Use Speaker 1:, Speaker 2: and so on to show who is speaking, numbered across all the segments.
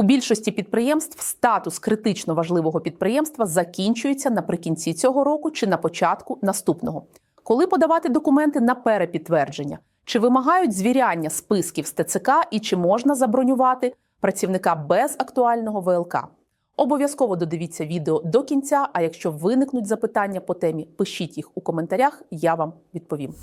Speaker 1: У більшості підприємств статус критично важливого підприємства закінчується наприкінці цього року чи на початку наступного. Коли подавати документи на перепідтвердження? Чи вимагають звіряння списків з ТЦК і чи можна забронювати працівника без актуального ВЛК? Обов'язково додивіться відео до кінця. А якщо виникнуть запитання по темі, пишіть їх у коментарях, я вам відповім.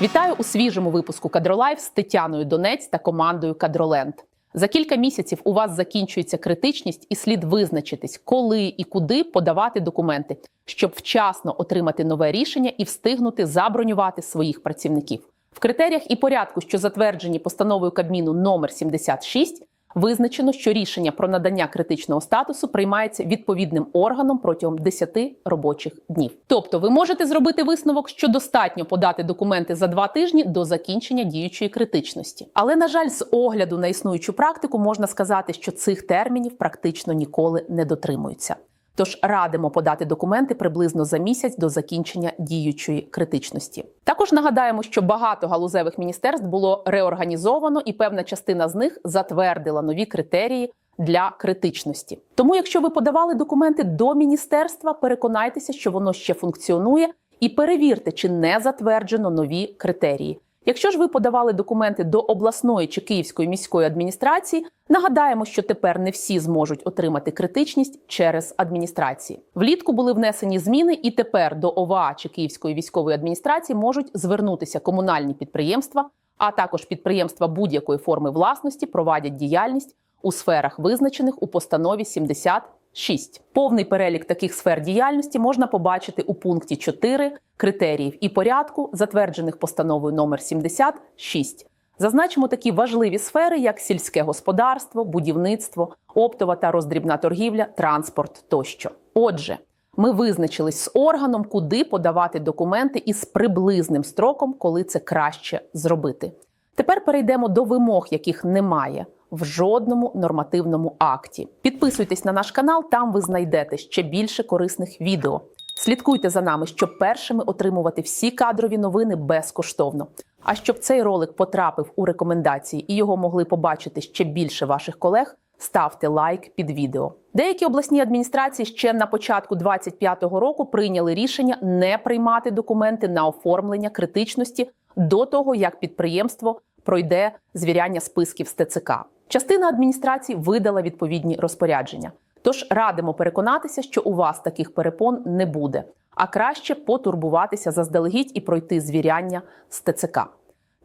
Speaker 1: Вітаю у свіжому випуску Кадролайф з Тетяною Донець та командою Кадроленд. За кілька місяців у вас закінчується критичність, і слід визначитись, коли і куди подавати документи, щоб вчасно отримати нове рішення і встигнути забронювати своїх працівників. В критеріях і порядку, що затверджені постановою Кабміну номер 76, визначено, що рішення про надання критичного статусу приймається відповідним органом протягом 10 робочих днів. Тобто, ви можете зробити висновок, що достатньо подати документи за два тижні до закінчення діючої критичності. Але на жаль, з огляду на існуючу практику можна сказати, що цих термінів практично ніколи не дотримуються. Тож радимо подати документи приблизно за місяць до закінчення діючої критичності. Також нагадаємо, що багато галузевих міністерств було реорганізовано, і певна частина з них затвердила нові критерії для критичності. Тому, якщо ви подавали документи до міністерства, переконайтеся, що воно ще функціонує, і перевірте, чи не затверджено нові критерії. Якщо ж ви подавали документи до обласної чи київської міської адміністрації, нагадаємо, що тепер не всі зможуть отримати критичність через адміністрації. Влітку були внесені зміни, і тепер до ОВА чи Київської військової адміністрації можуть звернутися комунальні підприємства, а також підприємства будь-якої форми власності провадять діяльність у сферах, визначених у постанові 70 6. Повний перелік таких сфер діяльності можна побачити у пункті 4 критеріїв і порядку, затверджених постановою номер 76. Зазначимо такі важливі сфери, як сільське господарство, будівництво, оптова та роздрібна торгівля, транспорт тощо. Отже, ми визначились з органом, куди подавати документи із приблизним строком, коли це краще зробити. Тепер перейдемо до вимог, яких немає в жодному нормативному акті. Підписуйтесь на наш канал, там ви знайдете ще більше корисних відео. Слідкуйте за нами, щоб першими отримувати всі кадрові новини безкоштовно. А щоб цей ролик потрапив у рекомендації і його могли побачити ще більше ваших колег, ставте лайк під відео. Деякі обласні адміністрації ще на початку 2025 року прийняли рішення не приймати документи на оформлення критичності до того, як підприємство пройде звіряння списків з ТЦК. Частина адміністрації видала відповідні розпорядження. Тож радимо переконатися, що у вас таких перепон не буде, а краще потурбуватися заздалегідь і пройти звіряння з ТЦК.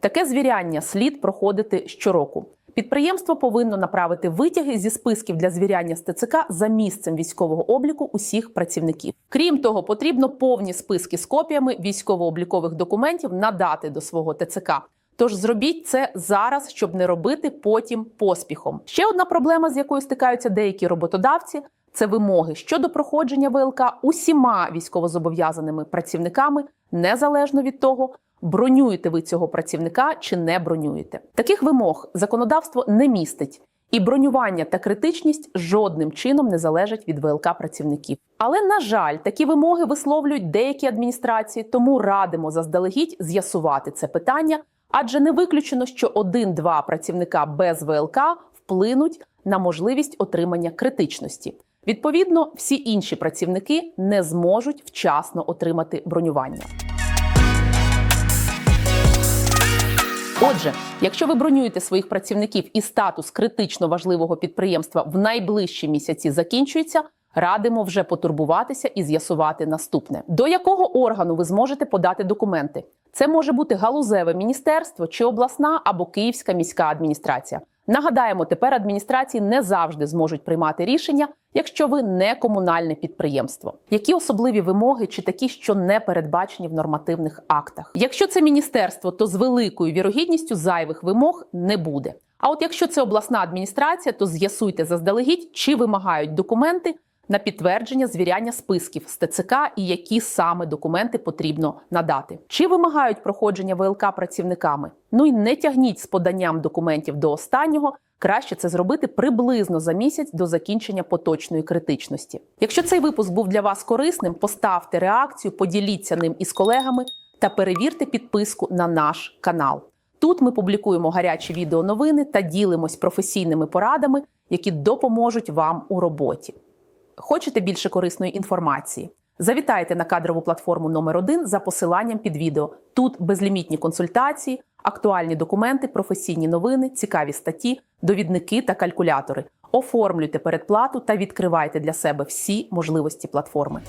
Speaker 1: Таке звіряння слід проходити щороку. Підприємство повинно направити витяги зі списків для звіряння з ТЦК за місцем військового обліку усіх працівників. Крім того, потрібно повні списки з копіями військово-облікових документів надати до свого ТЦК. Тож зробіть це зараз, щоб не робити потім поспіхом. Ще одна проблема, з якою стикаються деякі роботодавці, це вимоги щодо проходження ВЛК усіма військовозобов'язаними працівниками, незалежно від того, бронюєте ви цього працівника чи не бронюєте. Таких вимог законодавство не містить. І бронювання та критичність жодним чином не залежать від ВЛК працівників. Але на жаль, такі вимоги висловлюють деякі адміністрації, тому радимо заздалегідь з'ясувати це питання, адже не виключено, що один-два працівника без ВЛК вплинуть на можливість отримання критичності. Відповідно, всі інші працівники не зможуть вчасно отримати бронювання. Отже, якщо ви бронюєте своїх працівників і статус критично важливого підприємства в найближчі місяці закінчується, радимо вже потурбуватися і з'ясувати наступне: до якого органу ви зможете подати документи? Це може бути галузеве міністерство чи обласна або київська міська адміністрація. Нагадаємо, тепер адміністрації не завжди зможуть приймати рішення, якщо ви не комунальне підприємство. Які особливі вимоги чи такі, що не передбачені в нормативних актах? Якщо це міністерство, то з великою вірогідністю зайвих вимог не буде. А от якщо це обласна адміністрація, то з'ясуйте заздалегідь, чи вимагають документи на підтвердження звіряння списків з ТЦК і які саме документи потрібно надати. Чи вимагають проходження ВЛК працівниками? Ну і не тягніть з поданням документів до останнього. Краще це зробити приблизно за місяць до закінчення поточної критичності. Якщо цей випуск був для вас корисним, поставте реакцію, поділіться ним із колегами та перевірте підписку на наш канал. Тут ми публікуємо гарячі відеоновини та ділимось професійними порадами, які допоможуть вам у роботі. Хочете більше корисної інформації? Завітайте на кадрову платформу номер 1 за посиланням під відео. Тут безлімітні консультації, актуальні документи, професійні новини, цікаві статті, довідники та калькулятори. Оформлюйте передплату та відкривайте для себе всі можливості платформи.